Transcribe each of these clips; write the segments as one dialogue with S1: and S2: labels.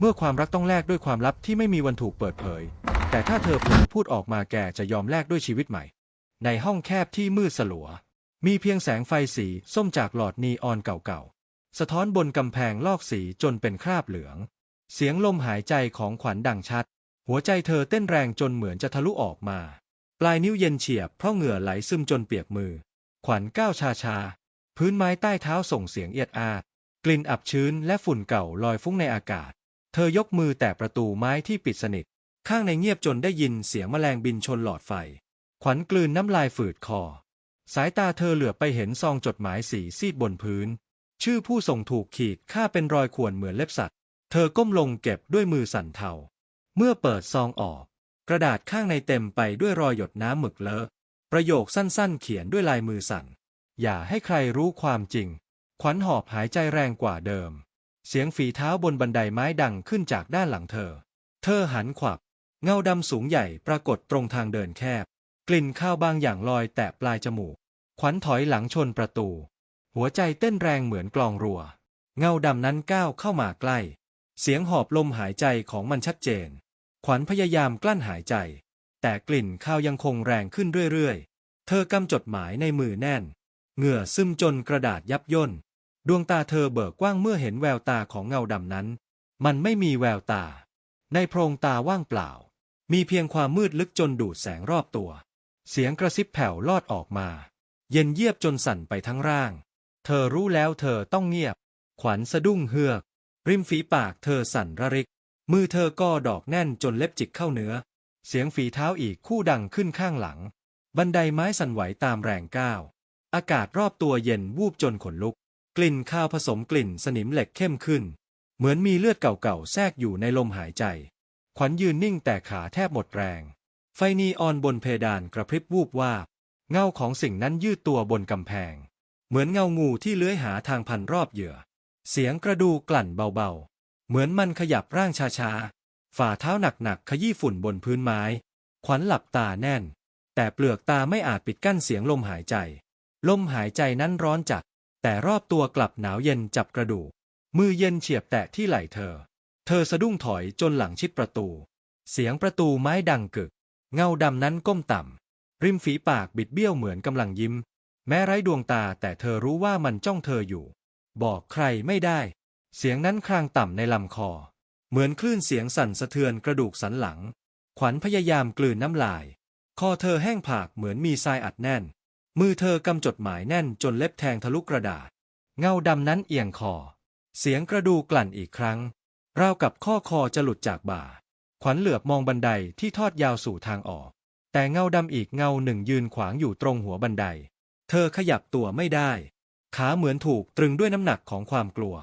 S1: เมื่อความรักต้องแลกด้วยความลับที่ไม่มีวันถูกเปิดเผย แต่ถ้าเธอเผลอพูดออกมาแกจะยอมแลกด้วยชีวิตใหม่ ในห้องแคบที่มืดสลัว มีเพียงแสงไฟสีส้มจากหลอดนีออนเก่าๆ สะท้อนบนกำแพงลอกสีจนเป็นคราบเหลือง เสียงลมหายใจของขวัญดังชัด หัวใจเธอเต้นแรงจนเหมือนจะทะลุออกมา ปลายนิ้วเย็นเฉียบเพราะเหงื่อไหลซึมจนเปียกมือ ขวัญก้าวชาชาๆพื้นไม้ใต้เท้าส่งเสียงเอียดอาดกลิ่นอับชื้นและฝุ่นเก่าลอยฟุ้งในอากาศ เธอยกมือแต่ประตูไม้ที่ปิดสนิท ข้างในเงียบจนได้ยินเสียงแมลงบินชนหลอดไฟ ขวัญกลืนน้ำลายฝืดคอ สายตาเธอเหลือบไปเห็นซองจดหมายสีซีดบนพื้น ชื่อผู้ส่งถูกขีดค่าเป็นรอยข่วนเหมือนเล็บสัตว์ เธอก้มลงเก็บด้วยมือสั่นเทา เมื่อเปิดซองออก กระดาษข้างในเต็มไปด้วยรอยหยดน้ำหมึกเลอะ ประโยคสั้นๆ เขียนด้วยลายมือสั่น อย่าให้ใครรู้ความจริง ขวัญหอบหายใจแรงกว่าเดิม เสียงฝีเท้าบนบันไดไม้ดังขึ้นจากด้านหลังเธอ เธอหันขวับ เงาดำสูงใหญ่ปรากฏตรงทางเดินแคบ กลิ่นข้าวบางอย่างลอยแตะปลายจมูก ขวัญถอยหลังชนประตู หัวใจเต้นแรงเหมือนกลองรัว เงาดำนั้นก้าวเข้ามาใกล้ เสียงหอบลมหายใจของมันชัดเจน ขวัญพยายามกลั้นหายใจ แต่กลิ่นข้าวยังคงแรงขึ้นเรื่อยๆ เธอกำจดหมายในมือแน่น เหงื่อซึมจนกระดาษยับย่น ดวงตาเธอเบิกกว้างเมื่อเห็นแววตาของเงาดำนั้น มันไม่มีแววตา ในโพรงตาว่างเปล่า มีเพียงความมืดลึกจนดูดแสงรอบตัว เสียงกระซิบแผ่วลอดออกมา เย็นเยียบจนสั่นไปทั้งร่าง เธอรู้แล้วเธอต้องเงียบ ขวัญสะดุ้งเฮือก ริมฝีปากเธอสั่นระริก มือเธอก็ดอกแน่นจนเล็บจิกเข้าเนื้อ เสียงฝีเท้าอีกคู่ดังขึ้นข้างหลัง บันไดไม้สั่นไหวตามแรงก้าว อากาศรอบตัวเย็นวูบจนขนลุก กลิ่นข้าวผสมกลิ่นสนิมเหล็กเข้มขึ้น เหมือนมีเลือดเก่าๆแทรกอยู่ในลมหายใจ ขวัญยืนนิ่งแต่ขาแทบหมดแรง ไฟนีออนบนเพดานกระพริบวูบวาบเงาของสิ่งนั้นยืดตัวบนกำแพง เหมือนเงางูที่เลื้อยหาทางพันรอบเหยื่อ เสียงกระดูกกลั่นเบาๆ เหมือนมันขยับร่างช้าๆ ฝ่าเท้าหนักๆ ขยี้ฝุ่นบนพื้นไม้ ขวัญหลับตาแน่น แต่เปลือกตาไม่อาจปิดกั้นเสียงลมหายใจ ลมหายใจนั้นร้อนจัด แต่รอบตัวกลับหนาวเย็นจับกระดูก มือเย็นเฉียบแตะที่ไหล่เธอ เธอสะดุ้งถอยจนหลังชิดประตู เสียงประตูไม้ดังกึก เงาดำนั้นก้มต่ำ ริมฝีปากบิดเบี้ยวเหมือนกำลังยิ้ม แม้ไร้ดวงตาแต่เธอรู้ว่ามันจ้องเธออยู่ บอกใครไม่ได้ เสียงนั้นครางต่ำในลำคอ เหมือนคลื่นเสียงสั่นสะเทือนกระดูกสันหลัง ขวัญพยายามกลืนน้ำลาย คอเธอแห้งผากเหมือนมีทรายอัดแน่น มือเธอกำจดหมายแน่นจนเล็บแทงทะลุกระดาษ เงาดำนั้นเอียงคอ เสียงกระดูกลั่นอีกครั้ง ราวกับข้อคอจะหลุดจากบ่า ขวัญเหลือบมองบันไดที่ทอดยาวสู่ทางออก แต่เงาดำอีกเงาหนึ่งยืนขวางอยู่ตรงหัวบันได เธอขยับตัวไม่ได้ ขาเหมือนถูกตรึงด้วยน้ำหนักของความกลัว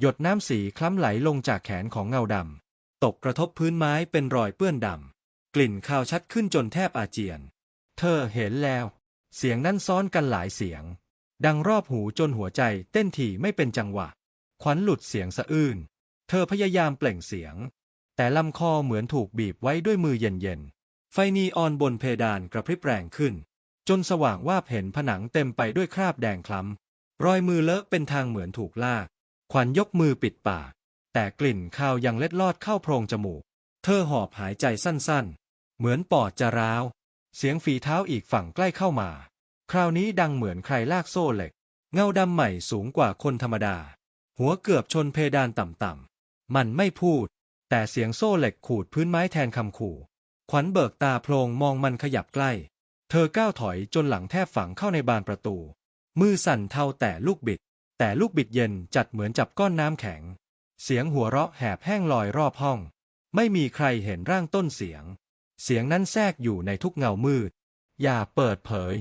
S1: หยดน้ำสีคล้ำไหลลงจากแขนของเงาดำตกกระทบพื้นไม้เป็นรอยเปื้อนดำกลิ่นข้าวชัดขึ้นจนแทบอาเจียน เธอเห็นแล้ว เสียงนั้นซ้อนกันหลายเสียง ดังรอบหูจนหัวใจเต้นถี่ไม่เป็นจังหวะ ขวัญหลุดเสียงสะอื้น เธอพยายามเปล่งเสียง แต่ลำคอเหมือนถูกบีบไว้ด้วยมือเย็นๆ ไฟนีออนบนเพดานกระพริบแรงขึ้น จนสว่างว่าเห็นผนังเต็มไปด้วยคราบแดงคล้ำ รอยมือเลอะเป็นทางเหมือนถูกลาก ขวัญยกมือปิดปาก แต่กลิ่นข้าวยังเล็ดลอดเข้าโพรงจมูก เธอหอบหายใจสั้นๆ เหมือนปอดจะร้าว เสียงฝีเท้าอีกฝั่งใกล้เข้ามา คราวนี้ดังเหมือนใครลากโซ่เหล็ก เงาดำใหม่สูงกว่าคนธรรมดา หัวเกือบชนเพดานต่ำๆ มันไม่พูด แต่เสียงโซ่เหล็กขูดพื้นไม้แทนคำขู่ ขวัญเบิกตาโพลงมองมันขยับใกล้ เธอก้าวถอยจนหลังแทบฝังเข้าในบานประตู มือสั่นเทาแต่ลูกบิด แต่ลูกบิดเย็นจัดเหมือนจับก้อนน้ำแข็ง เสียงหัวเราะแหบแห้งลอยรอบห้อง ไม่มีใครเห็นร่างต้นเสียง เสียงนั้นแทรกอยู่ในทุกเงามืด อย่าเปิดเผย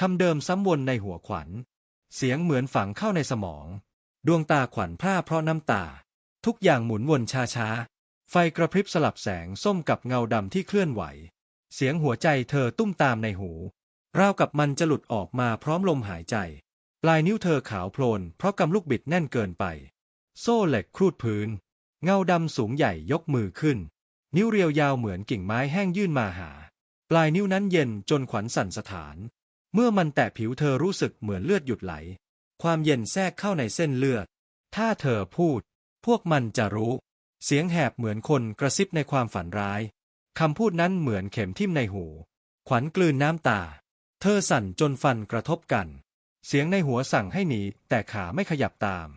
S1: คำเดิมซ้ำวนในหัวขวัญ เสียงเหมือนฝังเข้าในสมอง ดวงตาขวัญพร่าเพราะน้ำตา ทุกอย่างหมุนวนช้าๆ ไฟกระพริบสลับแสงส้มกับเงาดำที่เคลื่อนไหว เสียงหัวใจเธอตุ้มตามในหู ราวกับมันจะหลุดออกมาพร้อมลมหายใจ ปลายนิ้วเธอขาวโพลนเพราะกำลูกบิดแน่นเกินไป โซ่เหล็กครูดพื้น เงาดำสูงใหญ่ยกมือขึ้น นิ้วเรียวยาวเหมือนกิ่งไม้แห้งยื่นมาหา ปลายนิ้วนั้นเย็นจนขวัญสั่นสะท้าน เมื่อมันแตะผิวเธอรู้สึกเหมือนเลือดหยุดไหล ความเย็นแทรกเข้าในเส้นเลือด ถ้าเธอพูด พวกมันจะรู้ เสียงแหบเหมือนคนกระซิบในความฝันร้ายคำพูดนั้นเหมือนเข็มทิ่มในหู ขวัญกลืนน้ำตา เธอสั่นจนฟันกระทบกัน เสียงในหัวสั่งให้หนีแต่ขาไม่ขยับตาม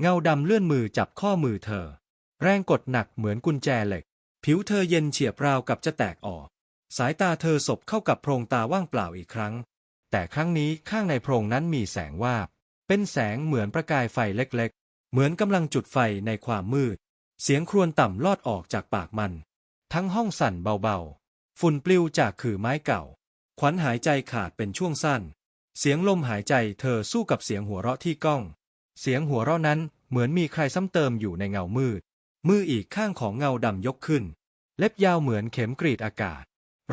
S1: เงาดำเลื่อนมือจับข้อมือเธอ แรงกดหนักเหมือนกุญแจเหล็ก ผิวเธอเย็นเฉียบราวกับจะแตกออก สายตาเธอสบเข้ากับโพรงตาว่างเปล่าอีกครั้ง แต่ครั้งนี้ข้างในโพรงนั้นมีแสงวาบ เป็นแสงเหมือนประกายไฟเล็กๆ เหมือนกำลังจุดไฟในความมืด เสียงครวญต่ำลอดออกจากปากมัน ทั้งห้องสั่นเบาๆ ฝุ่นปลิวจากขื่อไม้เก่า ขวัญหายใจขาดเป็นช่วงสั้น เสียงลมหายใจเธอสู้กับเสียงหัวเราะที่ก้อง เสียงหัวเราะนั้นเหมือนมีใครซ้ำเติมอยู่ในเงามืด มืออีกข้างของเงาดำยกขึ้น เล็บยาวเหมือนเข็มกรีดอากาศ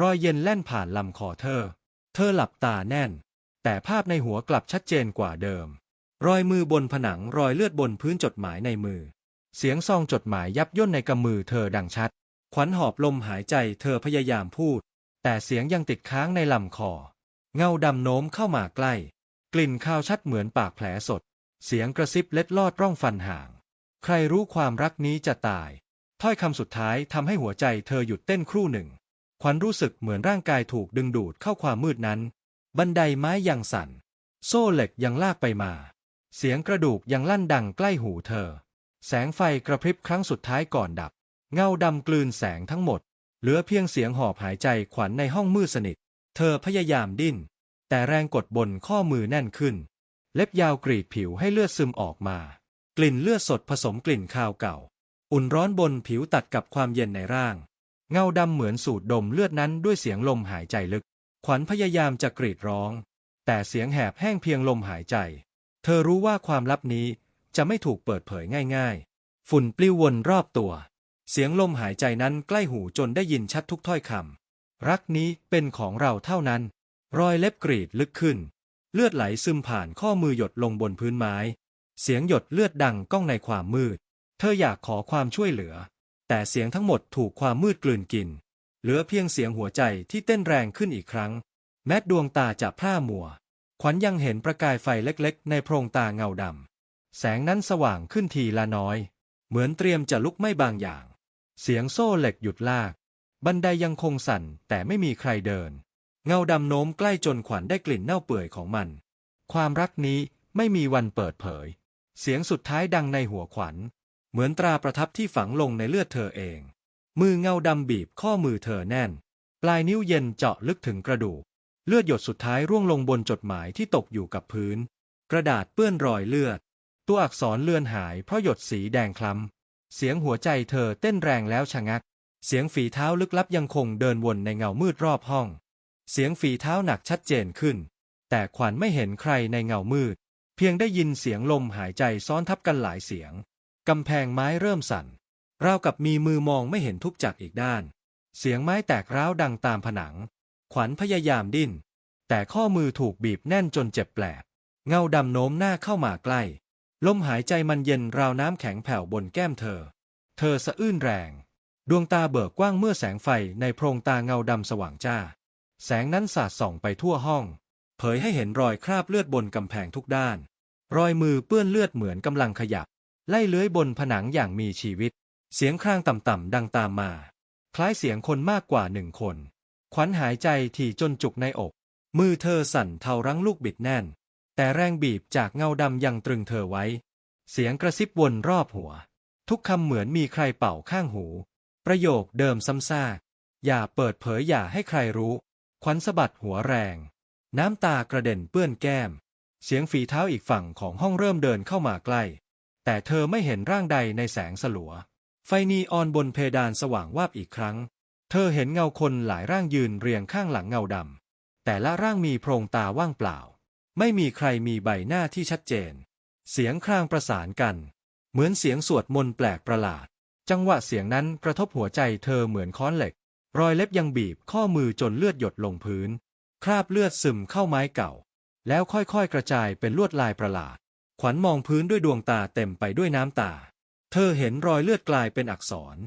S1: รอยเย็นแล่นผ่านลำคอเธอ เธอหลับตาแน่น แต่ภาพในหัวกลับชัดเจนกว่าเดิม รอยมือบนผนังรอยเลือดบนพื้นจดหมายในมือ เสียงซองจดหมายยับย่นในกำมือเธอดังชัด ขวัญหอบลมหายใจเธอพยายามพูด แต่เสียงยังติดค้างในลำคอ เงาดำโน้มเข้ามาใกล้ กลิ่นข้าวชัดเหมือนปากแผลสด เสียงกระซิบเล็ดลอดร่องฟันห่าง ใครรู้ความรักนี้จะตาย ถ้อยคำสุดท้ายทำให้หัวใจเธอหยุดเต้นครู่หนึ่ง ขวัญรู้สึกเหมือนร่างกายถูกดึงดูดเข้าความมืดนั้น บันไดไม้ยังสั่น โซ่เหล็กยังลากไปมา เสียงกระดูกยังลั่นดังใกล้หูเธอ แสงไฟกระพริบครั้งสุดท้ายก่อนดับ เงาดำกลืนแสงทั้งหมด เหลือเพียงเสียงหอบหายใจขวัญในห้องมืดสนิท เธอพยายามดิ้น แต่แรงกดบนข้อมือแน่นขึ้น เล็บยาวกรีดผิวให้เลือดซึมออกมา กลิ่นเลือดสดผสมกลิ่นคาวเก่า อุ่นร้อนบนผิวตัดกับความเย็นในร่าง เงาดำเหมือนสูดดมเลือดนั้นด้วยเสียงลมหายใจลึก ขวัญพยายามจะกรีดร้อง แต่เสียงแหบแห้งเพียงลมหายใจ เธอรู้ว่าความลับนี้จะไม่ถูกเปิดเผยง่าย ๆ ฝุ่นปลิววนรอบตัว เสียงลมหายใจนั้นใกล้หูจนได้ยินชัดทุกถ้อยคำรักนี้เป็นของเราเท่านั้น รอยเล็บกรีดลึกขึ้น เลือดไหลซึมผ่านข้อมือหยดลงบนพื้นไม้ เสียงหยดเลือดดังก้องในความมืด เธออยากขอความช่วยเหลือ แต่เสียงทั้งหมดถูกความมืดกลืนกิน เหลือเพียงเสียงหัวใจที่เต้นแรงขึ้นอีกครั้ง แม้ดวงตาจะพร่ามัว ขวัญยังเห็นประกายไฟเล็กๆ ในโพรงตาเงาดำ แสงนั้นสว่างขึ้นทีละน้อย เหมือนเตรียมจะลุกไหม้บางอย่าง เสียงโซ่เหล็กหยุดลาก บันไดยังคงสั่นแต่ไม่มีใครเดิน เงาดำโน้มใกล้จนขวัญได้กลิ่นเน่าเปื่อยของมัน ความรักนี้ไม่มีวันเปิดเผย เสียงสุดท้ายดังในหัวขวัญ เหมือนตราประทับที่ฝังลงในเลือดเธอเอง มือเงาดำบีบข้อมือเธอแน่น ปลายนิ้วเย็นเจาะลึกถึงกระดูก เลือดหยดสุดท้ายร่วงลงบนจดหมายที่ตกอยู่กับพื้น กระดาษเปื้อนรอยเลือด ตัวอักษรเลือนหายเพราะหยดสีแดงคล้ำ เสียงหัวใจเธอเต้นแรงแล้วชะงัก เสียงฝีเท้าลึกลับยังคงเดินวนในเงามืดรอบห้อง เสียงฝีเท้าหนักชัดเจนขึ้น แต่ขวัญไม่เห็นใครในเงามืด เพียงได้ยินเสียงลมหายใจซ้อนทับกันหลายเสียง กำแพงไม้เริ่มสั่น ราวกับมีมือมองไม่เห็นทุกจากอีกด้าน เสียงไม้แตกร้าวดังตามผนัง ขวัญพยายามดิ้น แต่ข้อมือถูกบีบแน่นจนเจ็บแปลบเงาดำโน้มหน้าเข้ามาใกล้ ลมหายใจมันเย็นราวน้ำแข็งแผ่วบนแก้มเธอ เธอสะอื้นแรง ดวงตาเบิกกว้างเมื่อแสงไฟในโพรงตาเงาดำสว่างจ้า แสงนั้นสาดส่องไปทั่วห้อง เผยให้เห็นรอยคราบเลือดบนกำแพงทุกด้าน รอยมือเปื้อนเลือดเหมือนกำลังขยับ ไล่เลื้อยบนผนังอย่างมีชีวิต เสียงครางต่ำๆดังตามมา คล้ายเสียงคนมากกว่าหนึ่งคน ขวัญหายใจถี่จนจุกในอก มือเธอสั่นเทารั้งลูกบิดแน่น แต่แรงบีบจากเงาดำยังตรึงเธอไว้ เสียงกระซิบวนรอบหัว ทุกคำเหมือนมีใครเป่าข้างหู ประโยคเดิมซ้ำซากอย่าเปิดเผยอย่าให้ใครรู้ ขวัญสะบัดหัวแรง น้ำตากระเด็นเปื้อนแก้ม เสียงฝีเท้าอีกฝั่งของห้องเริ่มเดินเข้ามาใกล้ แต่เธอไม่เห็นร่างใดในแสงสลัว ไฟนีออนบนเพดานสว่างวาบอีกครั้ง เธอเห็นเงาคนหลายร่างยืนเรียงข้างหลังเงาดำ แต่ละร่างมีโพรงตาว่างเปล่า ไม่มีใครมีใบหน้าที่ชัดเจน เสียงครางประสานกัน เหมือนเสียงสวดมนต์แปลกประหลาด จังหวะเสียงนั้นกระทบหัวใจเธอเหมือนค้อนเหล็ก รอยเล็บยังบีบข้อมือจนเลือดหยดลงพื้น คราบเลือดซึมเข้าไม้เก่า แล้วค่อยๆ กระจายเป็นลวดลายประหลาด ขวัญมองพื้นด้วยดวงตาเต็มไปด้วยน้ำตา เธอเห็นรอยเลือดกลายเป็นอักษร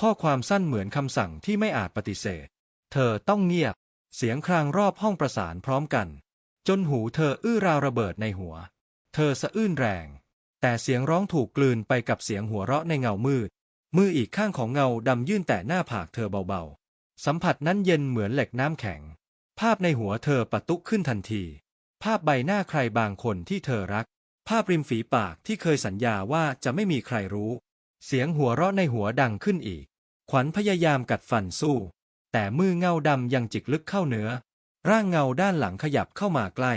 S1: ข้อความสั้นเหมือนคำสั่งที่ไม่อาจปฏิเสธ เธอต้องเงียบ เสียงครางรอบห้องประสานพร้อมกัน จนหูเธออื้อราวระเบิดในหัว เธอสะอื้นแรง แต่เสียงร้องถูกกลืนไปกับเสียงหัวเราะในเงามืด มืออีกข้างของเงาดำยื่นแต่หน้าผากเธอเบาๆ สัมผัสนั้นเย็นเหมือนเหล็กน้ำแข็ง ภาพในหัวเธอปะตุขึ้นทันที ภาพใบหน้าใครบางคนที่เธอรัก ภาพริมฝีปากที่เคยสัญญาว่าจะไม่มีใครรู้ เสียงหัวเราะในหัวดังขึ้นอีก ขวัญพยายามกัดฟันสู้ แต่มือเงาดำยังจิกลึกเข้าเนื้อ ร่างเงาด้านหลังขยับเข้ามาใกล้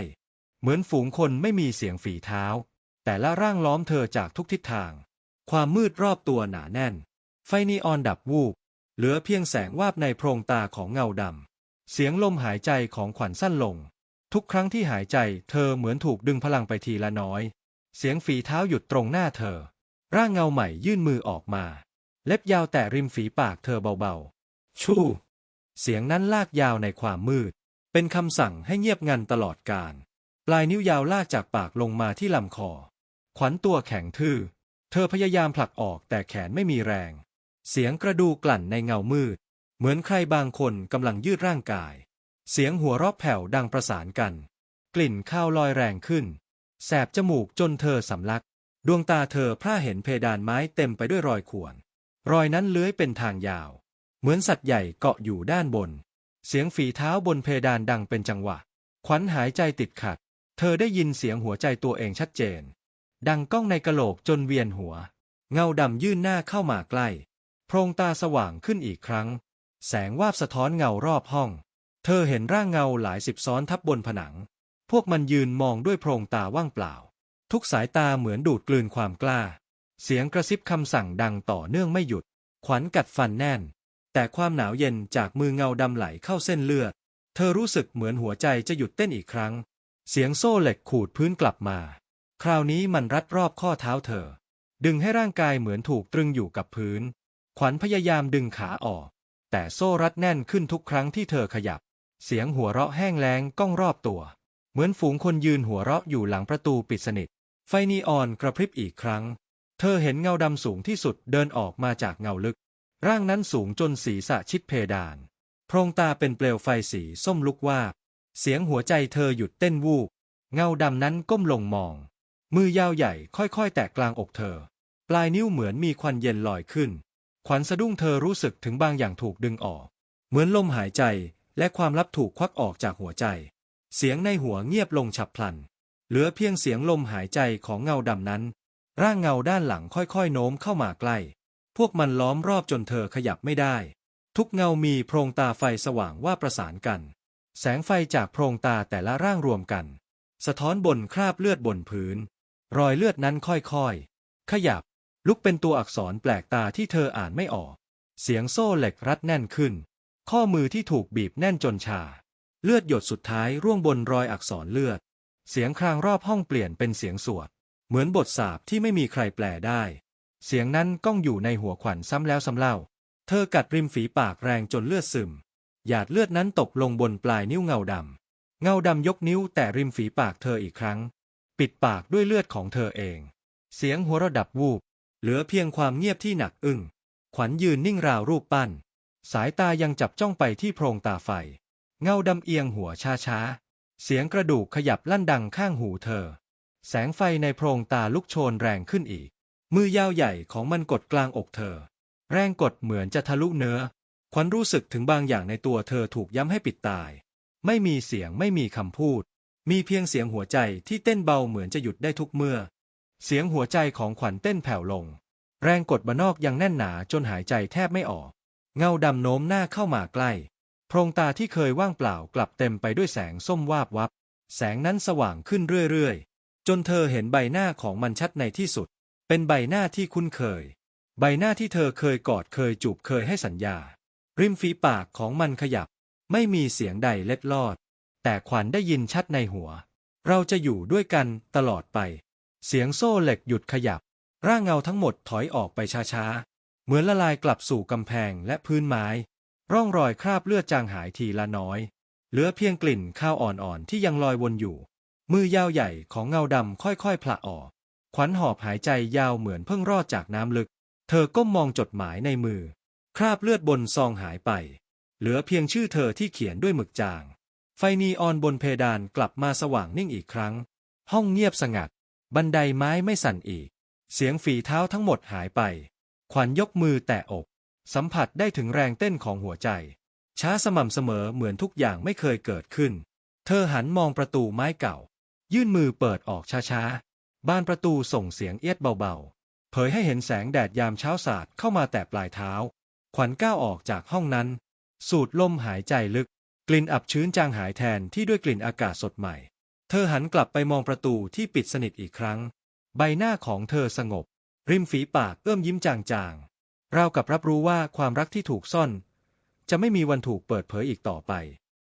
S1: เหมือนฝูงคนไม่มีเสียงฝีเท้า แต่ละร่างล้อมเธอจากทุกทิศทาง ความมืดรอบตัวหนาแน่น ไฟนีออนดับวูบ เหลือเพียงแสงวาบในโพรงตาของเงาดำเสียงลมหายใจของขวัญสั้นลง ทุกครั้งที่หายใจเธอเหมือนถูกดึงพลังไปทีละน้อย เสียงฝีเท้าหยุดตรงหน้าเธอ ร่างเงาใหม่ยื่นมือออกมา เล็บยาวแตะริมฝีปากเธอเบาๆ ชู่ เสียงนั้นลากยาวในความมืด เป็นคำสั่งให้เงียบงันตลอดการ ปลายนิ้วยาวลากจากปากลงมาที่ลำคอ ขวัญตัวแข็งทื่อ เธอพยายามผลักออกแต่แขนไม่มีแรง เสียงกระดูกกลั่นในเงามืด เหมือนใครบางคนกำลังยืดร่างกาย เสียงหัวเราะแผ่วดังประสานกัน กลิ่นข้าวลอยแรงขึ้น แสบจมูกจนเธอสำลัก ดวงตาเธอพร่าเห็นเพดานไม้เต็มไปด้วยรอยข่วน รอยนั้นเลื้อยเป็นทางยาว เหมือนสัตว์ใหญ่เกาะอยู่ด้านบน เสียงฝีเท้าบนเพดานดังเป็นจังหวะ ขวัญหายใจติดขัด เธอได้ยินเสียงหัวใจตัวเองชัดเจน ดังก้องในกะโหลกจนเวียนหัว เงาดำยื่นหน้าเข้ามาใกล้ โพรงตาสว่างขึ้นอีกครั้ง แสงวาบสะท้อนเงารอบห้อง เธอเห็นร่างเงาหลายสิบซ้อนทับบนผนัง พวกมันยืนมองด้วยโพรงตาว่างเปล่า ทุกสายตาเหมือนดูดกลืนความกล้า เสียงกระซิบคำสั่งดังต่อเนื่องไม่หยุด ขวัญกัดฟันแน่น แต่ความหนาวเย็นจากมือเงาดำไหลเข้าเส้นเลือด เธอรู้สึกเหมือนหัวใจจะหยุดเต้นอีกครั้ง เสียงโซ่เหล็กขูดพื้นกลับมา คราวนี้มันรัดรอบข้อเท้าเธอ ดึงให้ร่างกายเหมือนถูกตรึงอยู่กับพื้น ขวัญพยายามดึงขาออก แต่โซ่รัดแน่นขึ้นทุกครั้งที่เธอขยับ เสียงหัวเราะแห้งแล้งก้องรอบตัว เหมือนฝูงคนยืนหัวเราะอยู่หลังประตูปิดสนิท ไฟนีออนกระพริบอีกครั้ง เธอเห็นเงาดำสูงที่สุดเดินออกมาจากเงาลึก ร่างนั้นสูงจนศีรษะชิดเพดาน โพรงตาเป็นเปลวไฟสีส้มลุกวาบ เสียงหัวใจเธอหยุดเต้นวูบ เงาดำนั้นก้มลงมอง มือยาวใหญ่ค่อยๆ แตะกลางอกเธอ ปลายนิ้วเหมือนมีควันเย็นลอยขึ้น ขวัญสะดุ้งเธอรู้สึกถึงบางอย่างถูกดึงออก เหมือนลมหายใจ และความลับถูกควักออกจากหัวใจ เสียงในหัวเงียบลงฉับพลัน เหลือเพียงเสียงลมหายใจของเงาดำนั้น ร่างเงาด้านหลังค่อยๆ โน้มเข้ามาใกล้ พวกมันล้อมรอบจนเธอขยับไม่ได้ ทุกเงามีโพรงตาไฟสว่างว่าประสานกัน แสงไฟจากโพรงตาแต่ละร่างรวมกัน สะท้อนบนคราบเลือดบนพื้น รอยเลือดนั้นค่อยๆ ขยับ ลุกเป็นตัวอักษรแปลกตาที่เธออ่านไม่ออก เสียงโซ่เหล็กรัดแน่นขึ้น ข้อมือที่ถูกบีบแน่นจนชา เลือดหยดสุดท้ายร่วงบนรอยอักษรเลือด เสียงครางรอบห้องเปลี่ยนเป็นเสียงสวด เหมือนบทสาปที่ไม่มีใครแปลได้ เสียงนั้นก้องอยู่ในหัวขวัญซ้ำแล้วซ้ำเล่า เธอกัดริมฝีปากแรงจนเลือดซึม หยาดเลือดนั้นตกลงบนปลายนิ้วเงาดำ เงาดำยกนิ้วแต่ริมฝีปากเธออีกครั้ง ปิดปากด้วยเลือดของเธอเอง เสียงหัวระดับวูบ เหลือเพียงความเงียบที่หนักอึ้ง ขวัญยืนนิ่งราวรูปปั้น สายตายังจับจ้องไปที่โพรงตาไฟ เงาดำเอียงหัวช้าๆ เสียงกระดูกขยับลั่นดังข้างหูเธอ แสงไฟในโพรงตาลุกโชนแรงขึ้นอีก มือยาวใหญ่ของมันกดกลางอกเธอ แรงกดเหมือนจะทะลุเนื้อ ขวัญรู้สึกถึงบางอย่างในตัวเธอถูกย้ำให้ปิดตาย ไม่มีเสียงไม่มีคำพูด มีเพียงเสียงหัวใจที่เต้นเบาเหมือนจะหยุดได้ทุกเมื่อ เสียงหัวใจของขวัญเต้นแผ่วลง แรงกดบานนอกยังแน่นหนาจนหายใจแทบไม่ออก เงาดำโน้มหน้าเข้ามาใกล้ โพรงตาที่เคยว่างเปล่ากลับเต็มไปด้วยแสงส้มวาบวับ แสงนั้นสว่างขึ้นเรื่อยๆ จนเธอเห็นใบหน้าของมันชัดในที่สุด เป็นใบหน้าที่คุ้นเคย ใบหน้าที่เธอเคยกอดเคยจูบเคยให้สัญญา ริมฝีปากของมันขยับ ไม่มีเสียงใดเล็ดลอด แต่ขวัญได้ยินชัดในหัว เราจะอยู่ด้วยกันตลอดไป เสียงโซ่เหล็กหยุดขยับ ร่างเงาทั้งหมดถอยออกไปช้าๆ เหมือนละลายกลับสู่กำแพงและพื้นไม้ ร่องรอยคราบเลือดจางหายทีละน้อย เหลือเพียงกลิ่นข้าวอ่อนๆที่ยังลอยวนอยู่ มือยาวใหญ่ของเงาดำค่อยๆผละออกขวัญหอบหายใจยาวเหมือนเพิ่งรอดจากน้ำลึก เธอก้มมองจดหมายในมือ คราบเลือดบนซองหายไป เหลือเพียงชื่อเธอที่เขียนด้วยหมึกจาง ไฟนีออนบนเพดานกลับมาสว่างนิ่งอีกครั้ง ห้องเงียบสงัด บันไดไม้ไม่สั่นอีก เสียงฝีเท้าทั้งหมดหายไป ขวัญยกมือแตะอก สัมผัสได้ถึงแรงเต้นของหัวใจ ช้าสม่ำเสมอเหมือนทุกอย่างไม่เคยเกิดขึ้น เธอหันมองประตูไม้เก่า ยื่นมือเปิดออกช้าๆ บานประตูส่งเสียงเอียดเบาๆ เผยให้เห็นแสงแดดยามเช้าสาดเข้ามาแตะปลายเท้า ขวัญก้าวออกจากห้องนั้น สูดลมหายใจลึก กลิ่นอับชื้นจางหายแทนที่ด้วยกลิ่นอากาศสดใหม่ เธอหันกลับไปมองประตูที่ปิดสนิทอีกครั้ง ใบหน้าของเธอสงบ ริมฝีปากเอื้อมยิ้มจางๆราวกับรับรู้ว่าความรักที่ถูกซ่อน จะไม่มีวันถูกเปิดเผยอีกต่อไป